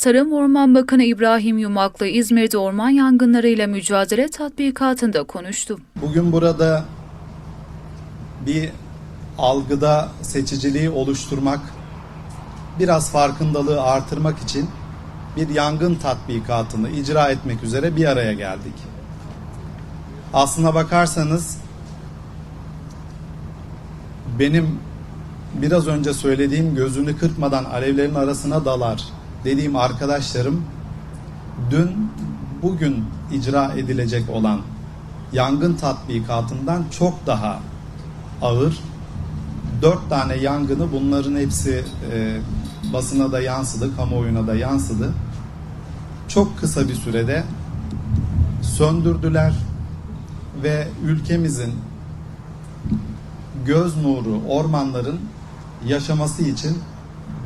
Tarım Orman Bakanı İbrahim Yumaklı İzmir'de orman yangınlarıyla mücadele tatbikatında konuştu. Bugün burada bir algıda seçiciliği oluşturmak, biraz farkındalığı artırmak için bir yangın tatbikatını icra etmek üzere bir araya geldik. Aslına bakarsanız benim biraz önce söylediğim gözünü kırpmadan alevlerin arasına dalar dediğim arkadaşlarım dün bugün icra edilecek olan yangın tatbikatından çok daha ağır dört tane yangını bunların hepsi e, basına da yansıdı, kamuoyuna da yansıdı. Çok kısa bir sürede söndürdüler ve ülkemizin göz nuru ormanların yaşaması için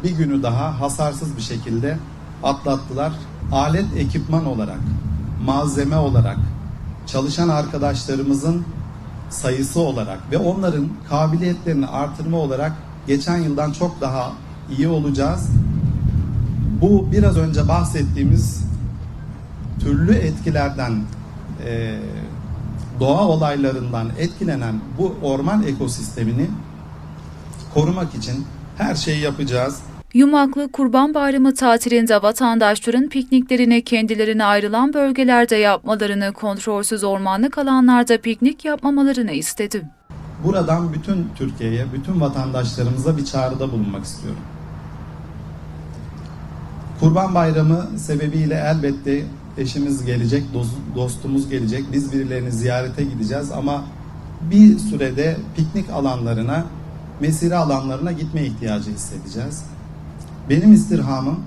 bir günü daha hasarsız bir şekilde atlattılar. Alet ekipman olarak, malzeme olarak, çalışan arkadaşlarımızın sayısı olarak ve onların kabiliyetlerini artırma olarak geçen yıldan çok daha iyi olacağız. Bu biraz önce bahsettiğimiz türlü etkilerden e, doğa olaylarından etkilenen bu orman ekosistemini korumak için her şeyi yapacağız. Yumaklı Kurban Bayramı tatilinde vatandaşların pikniklerini kendilerine ayrılan bölgelerde yapmalarını, kontrolsüz ormanlık alanlarda piknik yapmamalarını istedi. Buradan bütün Türkiye'ye, bütün vatandaşlarımıza bir çağrıda bulunmak istiyorum. Kurban Bayramı sebebiyle elbette eşimiz gelecek, dost- dostumuz gelecek, biz birilerini ziyarete gideceğiz ama bir sürede piknik alanlarına, mesire alanlarına gitme ihtiyacı hissedeceğiz. Benim istirhamım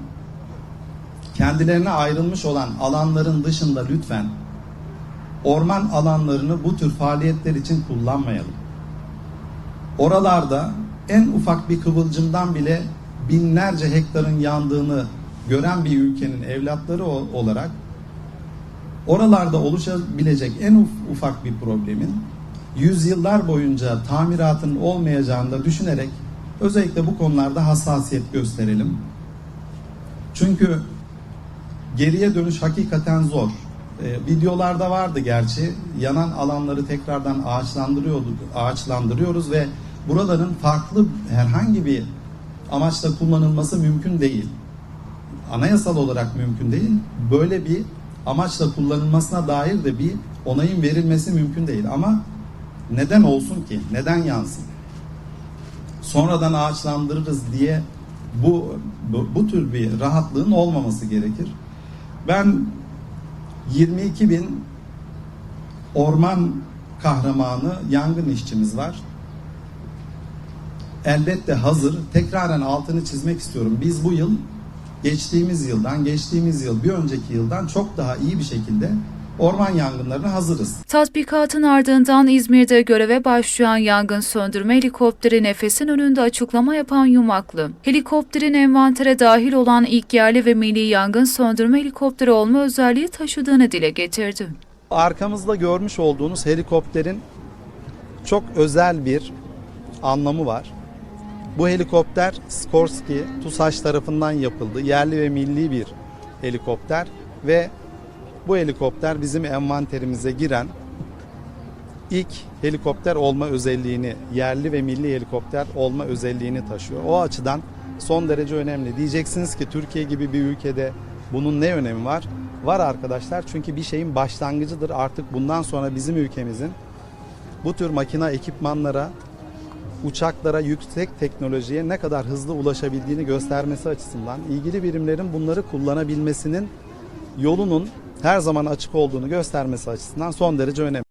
kendilerine ayrılmış olan alanların dışında lütfen orman alanlarını bu tür faaliyetler için kullanmayalım. Oralarda en ufak bir kıvılcımdan bile binlerce hektarın yandığını gören bir ülkenin evlatları olarak oralarda oluşabilecek en uf- ufak bir problemin yüzyıllar boyunca tamiratın olmayacağını da düşünerek özellikle bu konularda hassasiyet gösterelim. Çünkü geriye dönüş hakikaten zor. Ee, videolarda vardı gerçi. Yanan alanları tekrardan ağaçlandırıyorduk, ağaçlandırıyoruz ve buraların farklı herhangi bir amaçla kullanılması mümkün değil. Anayasal olarak mümkün değil. Böyle bir amaçla kullanılmasına dair de bir onayın verilmesi mümkün değil. Ama neden olsun ki? Neden yansın? Sonradan ağaçlandırırız diye bu, bu, bu tür bir rahatlığın olmaması gerekir. Ben 22 bin orman kahramanı yangın işçimiz var. Elbette hazır. Tekraren altını çizmek istiyorum. Biz bu yıl geçtiğimiz yıldan, geçtiğimiz yıl, bir önceki yıldan çok daha iyi bir şekilde orman yangınlarına hazırız. Tatbikatın ardından İzmir'de göreve başlayan yangın söndürme helikopteri nefesin önünde açıklama yapan Yumaklı, helikopterin envantere dahil olan ilk yerli ve milli yangın söndürme helikopteri olma özelliği taşıdığını dile getirdi. Arkamızda görmüş olduğunuz helikopterin çok özel bir anlamı var. Bu helikopter Skorsky TUSAŞ tarafından yapıldı. Yerli ve milli bir helikopter ve bu helikopter bizim envanterimize giren ilk helikopter olma özelliğini, yerli ve milli helikopter olma özelliğini taşıyor. O açıdan son derece önemli. Diyeceksiniz ki Türkiye gibi bir ülkede bunun ne önemi var? Var arkadaşlar çünkü bir şeyin başlangıcıdır. Artık bundan sonra bizim ülkemizin bu tür makina ekipmanlara, uçaklara, yüksek teknolojiye ne kadar hızlı ulaşabildiğini göstermesi açısından ilgili birimlerin bunları kullanabilmesinin yolunun her zaman açık olduğunu göstermesi açısından son derece önemli.